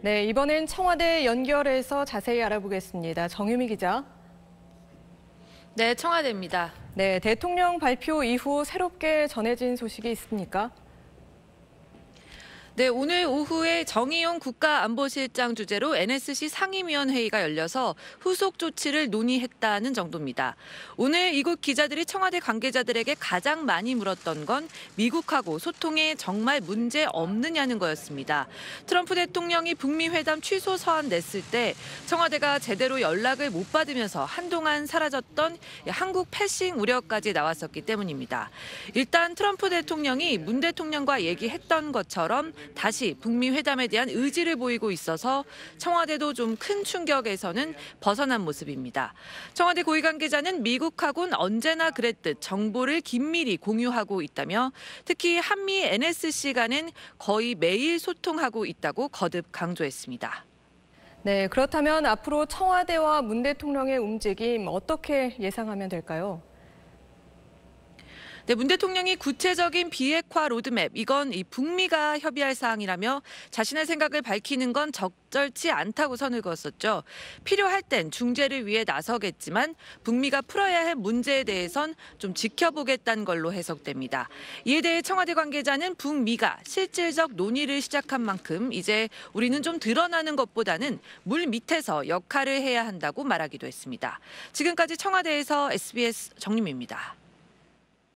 네, 이번엔 청와대 연결해서 자세히 알아보겠습니다. 정유미 기자. 네, 청와대입니다. 네, 대통령 발표 이후 새롭게 전해진 소식이 있습니까? 네, 오늘 오후에 정의용 국가안보실장 주재로 NSC 상임위원회의가 열려서 후속 조치를 논의했다는 정도입니다. 오늘 이곳 기자들이 청와대 관계자들에게 가장 많이 물었던 건 미국하고 소통에 정말 문제 없느냐는 거였습니다. 트럼프 대통령이 북미 회담 취소 서한 냈을 때 청와대가 제대로 연락을 못 받으면서 한동안 사라졌던 한국 패싱 우려까지 나왔었기 때문입니다. 일단 트럼프 대통령이 문 대통령과 얘기했던 것처럼 다시 북미 회담에 대한 의지를 보이고 있어서 청와대도 좀 큰 충격에서는 벗어난 모습입니다. 청와대 고위 관계자는 미국하고는 언제나 그랬듯 정보를 긴밀히 공유하고 있다며 특히 한미 NSC 간은 거의 매일 소통하고 있다고 거듭 강조했습니다. 네, 그렇다면 앞으로 청와대와 문 대통령의 움직임 어떻게 예상하면 될까요? 네, 문 대통령이 구체적인 비핵화 로드맵, 이건 이 북미가 협의할 사항이라며 자신의 생각을 밝히는 건 적절치 않다고 선을 그었었죠. 필요할 땐 중재를 위해 나서겠지만 북미가 풀어야 할 문제에 대해선 좀 지켜보겠다는 걸로 해석됩니다. 이에 대해 청와대 관계자는 북미가 실질적 논의를 시작한 만큼 이제 우리는 좀 드러나는 것보다는 물 밑에서 역할을 해야 한다고 말하기도 했습니다. 지금까지 청와대에서 SBS 정림입니다.